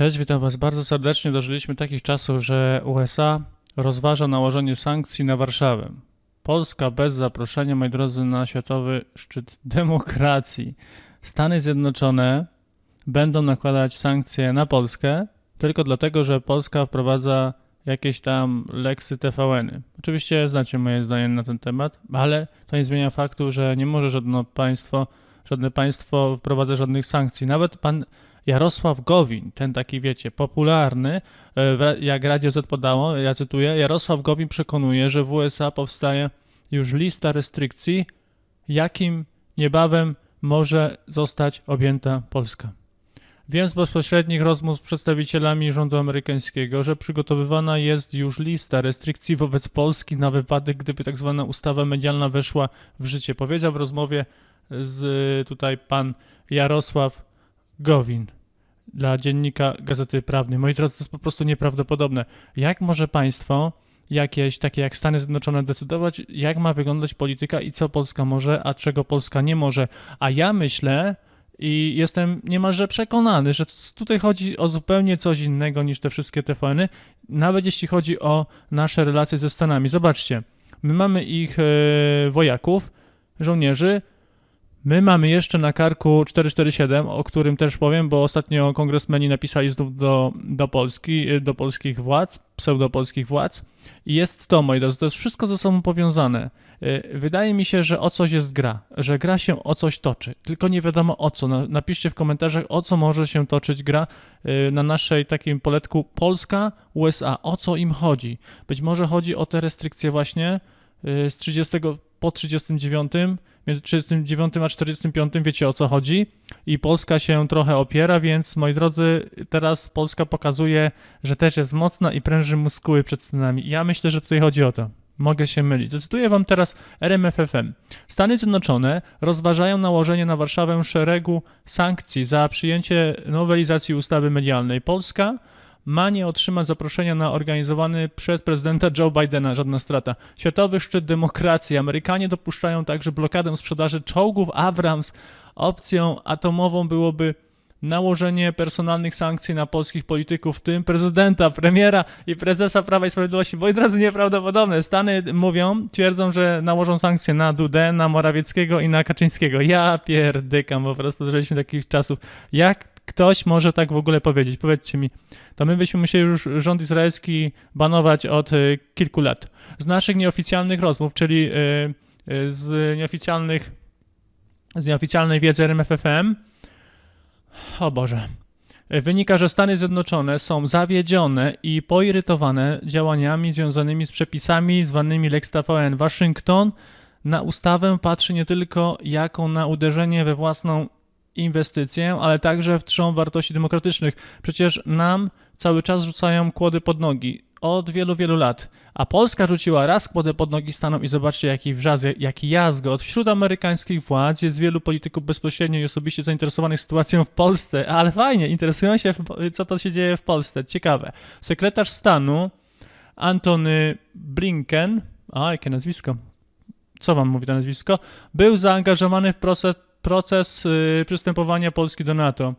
Cześć, witam Was bardzo serdecznie. Dożyliśmy takich czasów, że USA rozważa nałożenie sankcji na Warszawę. Polska bez zaproszenia, moi drodzy, na Światowy Szczyt Demokracji. Stany Zjednoczone będą nakładać sankcje na Polskę tylko dlatego, że Polska wprowadza jakieś tam leksy TVN-y. Oczywiście znacie moje zdanie na ten temat, ale to nie zmienia faktu, że nie może żadne państwo, żadne państwo wprowadzać żadnych sankcji. Nawet pan Jarosław Gowin, ten taki wiecie, popularny, e, jak Radio Z podało, ja cytuję, Jarosław Gowin przekonuje, że w USA powstaje już lista restrykcji, jakim niebawem może zostać objęta Polska. Wiem z bezpośrednich rozmów z przedstawicielami rządu amerykańskiego, że przygotowywana jest już lista restrykcji wobec Polski na wypadek, gdyby tak zwana ustawa medialna weszła w życie. Powiedział w rozmowie z tutaj pan Jarosław Gowin dla dziennika Gazety Prawnej. Moi drodzy, to jest po prostu nieprawdopodobne. Jak może państwo jakieś, takie jak Stany Zjednoczone, decydować, jak ma wyglądać polityka i co Polska może, a czego Polska nie może? A ja myślę i jestem niemalże przekonany, że tutaj chodzi o zupełnie coś innego niż te wszystkie TVN-y, nawet jeśli chodzi o nasze relacje ze Stanami. Zobaczcie, my mamy ich e, wojaków, żołnierzy, My mamy jeszcze na karku 447, o którym też powiem, bo ostatnio kongresmeni napisali znów do, do Polski, do polskich władz, pseudopolskich władz i jest to, moi drodzy, to jest wszystko ze sobą powiązane. Y, Wydaje mi się, że o coś jest gra, że gra się o coś toczy, tylko nie wiadomo o co. Na- Napiszcie w komentarzach, o co może się toczyć gra y, na naszej takim poletku Polska, USA, o co im chodzi. Być może chodzi o te restrykcje właśnie y, z 30 po 39, między 39 a 45, wiecie o co chodzi. I Polska się trochę opiera, więc moi drodzy, teraz Polska pokazuje, że też jest mocna i pręży muskuły przed Stanami. Ja myślę, że tutaj chodzi o to. Mogę się mylić. Zacytuję wam teraz RMFFM. Stany Zjednoczone rozważają nałożenie na Warszawę szeregu sankcji za przyjęcie nowelizacji ustawy medialnej. Polska ma nie otrzymać zaproszenia na organizowany przez prezydenta Joe Bidena, żadna strata. Światowy szczyt demokracji. Amerykanie dopuszczają także blokadę sprzedaży czołgów Abrams. Opcją atomową byłoby nałożenie personalnych sankcji na polskich polityków, w tym prezydenta, premiera i prezesa Prawa i Sprawiedliwości. Moi drodzy, nieprawdopodobne. Stany mówią, twierdzą, że nałożą sankcje na Dudę, na Morawieckiego i na Kaczyńskiego. Ja pierdykam, po prostu dożyliśmy takich czasów. Jak ktoś może tak w ogóle powiedzieć? Powiedzcie mi. To my byśmy musieli już rząd izraelski banować od y, kilku lat. Z naszych nieoficjalnych rozmów, czyli y, y, z nieoficjalnych z nieoficjalnej wiedzy RMFFM, o Boże, wynika, że Stany Zjednoczone są zawiedzione i poirytowane działaniami związanymi z przepisami zwanymi Lex TVN. Waszyngton na ustawę patrzy nie tylko jako na uderzenie we własną inwestycję, ale także w trzon wartości demokratycznych. Przecież nam cały czas rzucają kłody pod nogi od wielu, wielu lat. A Polska rzuciła raz kłodę pod nogi Stanom i zobaczcie jaki wrzask, jaki jazgot. Wśród amerykańskich władz jest wielu polityków bezpośrednio i osobiście zainteresowanych sytuacją w Polsce, ale fajnie, interesują się co to się dzieje w Polsce. Ciekawe. Sekretarz stanu Antony Blinken, a jakie nazwisko, co wam mówi to nazwisko, był zaangażowany w proces, proces y, przystępowania Polski do NATO,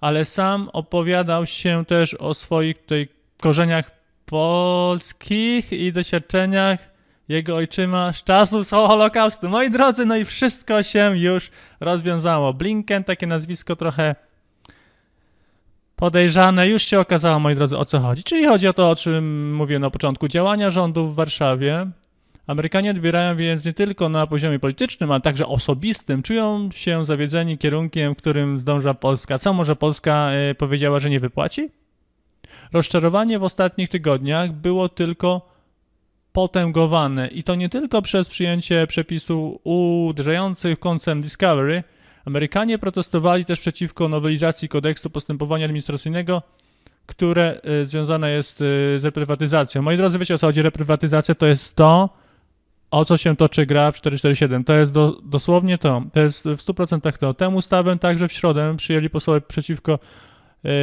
ale sam opowiadał się też o swoich tutaj korzeniach polskich i doświadczeniach jego ojczyma z czasów Holokaustu. Moi drodzy, no i wszystko się już rozwiązało. Blinken, takie nazwisko trochę podejrzane, już się okazało, moi drodzy, o co chodzi. Czyli chodzi o to, o czym mówiłem na początku, działania rządu w Warszawie. Amerykanie odbierają więc nie tylko na poziomie politycznym, ale także osobistym. Czują się zawiedzeni kierunkiem, w którym zdąża Polska. Co może Polska e, powiedziała, że nie wypłaci? Rozczarowanie w ostatnich tygodniach było tylko potęgowane i to nie tylko przez przyjęcie przepisów uderzających w koncern Discovery. Amerykanie protestowali też przeciwko nowelizacji kodeksu postępowania administracyjnego, które y, związane jest y, z reprywatyzacją. Moi drodzy, wiecie o co chodzi? Reprywatyzacja to jest to, o co się toczy gra w 447. To jest do, dosłownie to. To jest w 100% to. Tę ustawę także w środę przyjęli posłowie przeciwko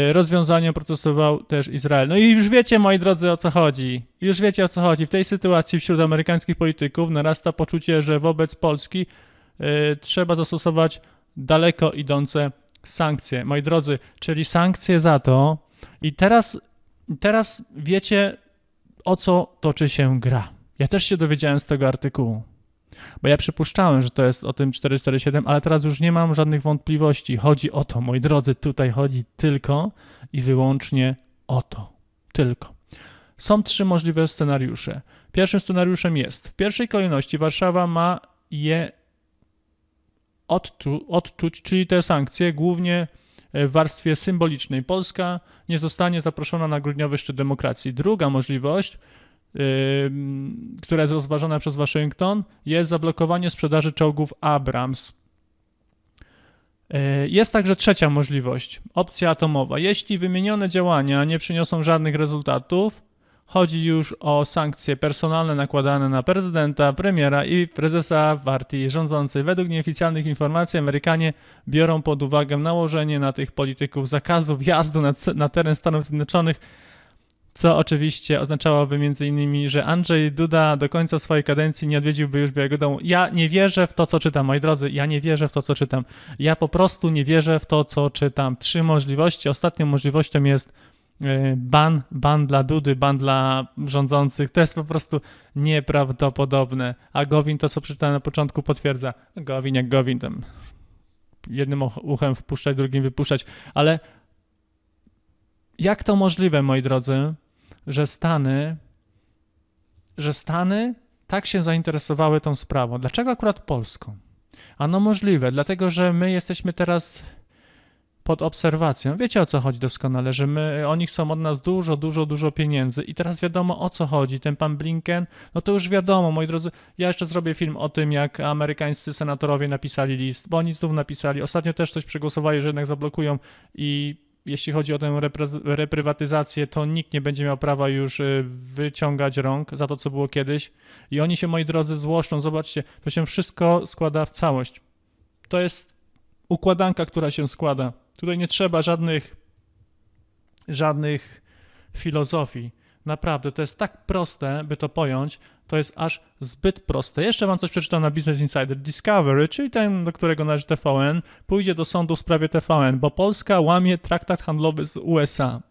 y, rozwiązaniom protestował też Izrael. No i już wiecie, moi drodzy, o co chodzi. Już wiecie, o co chodzi. W tej sytuacji wśród amerykańskich polityków narasta poczucie, że wobec Polski y, trzeba zastosować daleko idące sankcje. Moi drodzy, czyli sankcje za to, I teraz, teraz wiecie, o co toczy się gra. Ja też się dowiedziałem z tego artykułu. Bo ja przypuszczałem, że to jest o tym 447, ale teraz już nie mam żadnych wątpliwości. Chodzi o to, moi drodzy, tutaj chodzi tylko i wyłącznie o to. Tylko. Są trzy możliwe scenariusze. Pierwszym scenariuszem jest, w pierwszej kolejności Warszawa ma je odczu, odczuć, czyli te sankcje, głównie w warstwie symbolicznej. Polska nie zostanie zaproszona na grudniowy szczyt demokracji. Druga możliwość, która jest rozważana przez Waszyngton, jest zablokowanie sprzedaży czołgów Abrams. Yy, jest także trzecia możliwość, opcja atomowa. Jeśli wymienione działania nie przyniosą żadnych rezultatów, Chodzi już o sankcje personalne nakładane na prezydenta, premiera i prezesa partii rządzącej. Według nieoficjalnych informacji Amerykanie biorą pod uwagę nałożenie na tych polityków zakazu wjazdu na, na teren Stanów Zjednoczonych, co oczywiście oznaczałoby innymi, że Andrzej Duda do końca swojej kadencji nie odwiedziłby już Białego Domu. Ja nie wierzę w to, co czytam, moi drodzy, ja nie wierzę w to, co czytam. Ja po prostu nie wierzę w to, co czytam. Trzy możliwości. Ostatnią możliwością jest E, ban, ban dla Dudy, ban dla rządzących, to jest po prostu nieprawdopodobne. A Gowin to, co przeczytałem na początku, potwierdza. Gowin jak Gowin, tam jednym uchem wpuszczać, drugim wypuszczać, ale jak to możliwe, moi drodzy, że Stany, że Stany tak się zainteresowały tą sprawą? Dlaczego akurat Polską? Ano możliwe, dlatego że my jesteśmy teraz pod obserwacją. Wiecie o co chodzi doskonale, że my, oni chcą od nas dużo, dużo, dużo pieniędzy i teraz wiadomo o co chodzi. Ten pan Blinken, no to już wiadomo, moi drodzy. Ja jeszcze zrobię film o tym, jak amerykańscy senatorowie napisali list, bo oni znów napisali. Ostatnio też coś przegłosowali, że jednak zablokują i jeśli chodzi o tę reprywatyzację, to nikt nie będzie miał prawa już y, wyciągać rąk za to, co było kiedyś. I oni się, moi drodzy, złoszczą. Zobaczcie, to się wszystko składa w całość. To jest układanka, która się składa. Tutaj nie trzeba żadnych, żadnych filozofii. Naprawdę, to jest tak proste, by to pojąć, to jest aż zbyt proste. Jeszcze wam coś przeczytam na Business Insider. Discovery, czyli ten, do którego należy TVN, pójdzie do sądu w sprawie TVN, bo Polska łamie traktat handlowy z USA.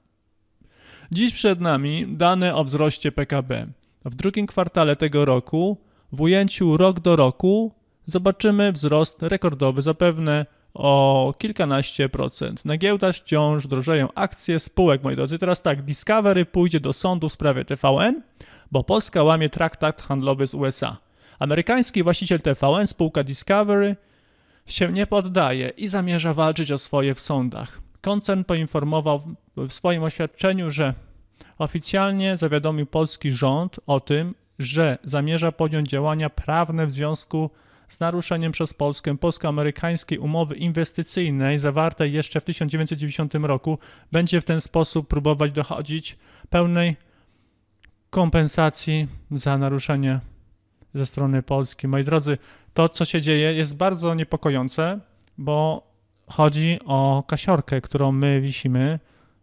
Dziś przed nami dane o wzroście PKB. W drugim kwartale tego roku, w ujęciu rok do roku, zobaczymy wzrost rekordowy, zapewne o kilkanaście procent. Na giełdach wciąż drożeją akcje spółek, moi drodzy. Teraz tak, Discovery pójdzie do sądu w sprawie TVN, bo Polska łamie traktat handlowy z USA. Amerykański właściciel TVN, spółka Discovery, się nie poddaje i zamierza walczyć o swoje w sądach. Koncern poinformował w swoim oświadczeniu, że oficjalnie zawiadomił polski rząd o tym, że zamierza podjąć działania prawne w związku z z naruszeniem przez Polskę polsko-amerykańskiej umowy inwestycyjnej zawartej jeszcze w 1990 roku będzie w ten sposób próbować dochodzić pełnej kompensacji za naruszenie ze strony Polski. Moi drodzy, to co się dzieje jest bardzo niepokojące, bo chodzi o kasiorkę, którą my wisimy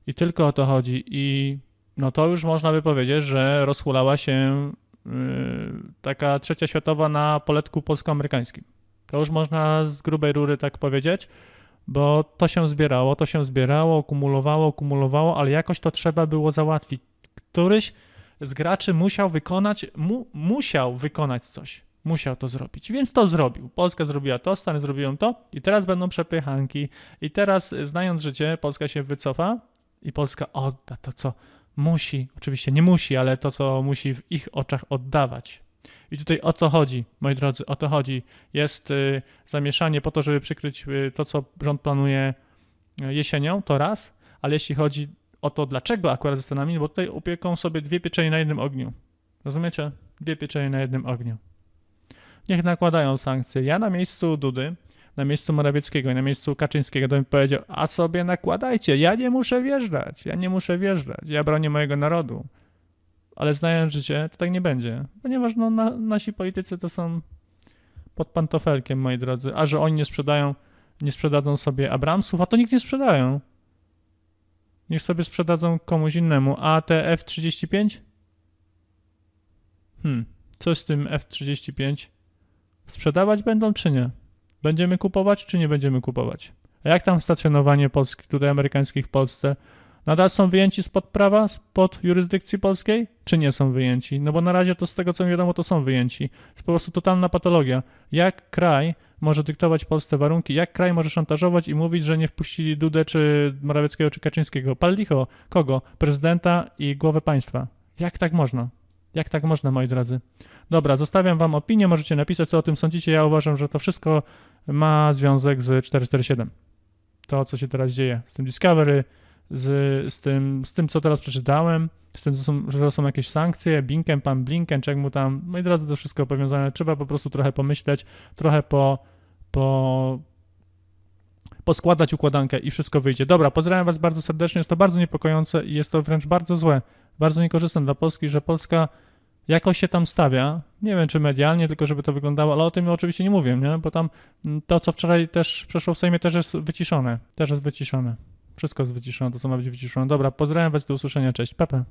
i tylko o to chodzi i no to już można by powiedzieć, że rozhulała się taka trzecia światowa na poletku polsko-amerykańskim. To już można z grubej rury tak powiedzieć, bo to się zbierało, to się zbierało, kumulowało, kumulowało, ale jakoś to trzeba było załatwić. Któryś z graczy musiał wykonać, mu, musiał wykonać coś. Musiał to zrobić, więc to zrobił. Polska zrobiła to, Stany zrobiły to i teraz będą przepychanki. I teraz, znając życie, Polska się wycofa i Polska odda to, co musi, oczywiście nie musi, ale to, co musi w ich oczach oddawać. I tutaj o to chodzi, moi drodzy, o to chodzi. Jest y, zamieszanie po to, żeby przykryć y, to, co rząd planuje y, jesienią, to raz, ale jeśli chodzi o to, dlaczego akurat ze Stanami, bo tutaj upieką sobie dwie pieczenie na jednym ogniu. Rozumiecie? Dwie pieczenie na jednym ogniu. Niech nakładają sankcje. Ja na miejscu Dudy na miejscu Morawieckiego i na miejscu Kaczyńskiego, to bym powiedział, a sobie nakładajcie, ja nie muszę wjeżdżać, ja nie muszę wjeżdżać, ja bronię mojego narodu. Ale znając życie, to tak nie będzie, ponieważ no, na, nasi politycy to są pod pantofelkiem, moi drodzy, a że oni nie sprzedają, nie sprzedadzą sobie Abramsów, a to nikt nie sprzedają. Niech sobie sprzedadzą komuś innemu. A te F-35? Hmm, co z tym F-35? Sprzedawać będą czy nie? Będziemy kupować, czy nie będziemy kupować? A jak tam stacjonowanie Polski, tutaj amerykańskich w Polsce? Nadal są wyjęci spod prawa, spod jurysdykcji polskiej, czy nie są wyjęci? No bo na razie to z tego co mi wiadomo, to są wyjęci. To jest po prostu totalna patologia. Jak kraj może dyktować Polsce warunki, jak kraj może szantażować i mówić, że nie wpuścili Dudę, czy Morawieckiego, czy Kaczyńskiego? Pal licho. Kogo? Prezydenta i głowę państwa. Jak tak można? Jak tak można, moi drodzy? Dobra, zostawiam wam opinię, możecie napisać, co o tym sądzicie. Ja uważam, że to wszystko ma związek z 447. To, co się teraz dzieje z tym Discovery, z, z, tym, z tym, co teraz przeczytałem, z tym, co są, że są jakieś sankcje, Binken, pan Blinken, jak mu tam, moi drodzy, to wszystko powiązane. Trzeba po prostu trochę pomyśleć, trochę po, po, poskładać układankę i wszystko wyjdzie. Dobra, pozdrawiam was bardzo serdecznie, jest to bardzo niepokojące i jest to wręcz bardzo złe, bardzo niekorzystne dla Polski, że Polska jakoś się tam stawia, nie wiem czy medialnie, tylko żeby to wyglądało, ale o tym oczywiście nie mówię, nie? bo tam mm, to, co wczoraj też przeszło w Sejmie, też jest wyciszone, też jest wyciszone. Wszystko jest wyciszone, to co ma być wyciszone. Dobra, pozdrawiam was, do usłyszenia, cześć, Pepe.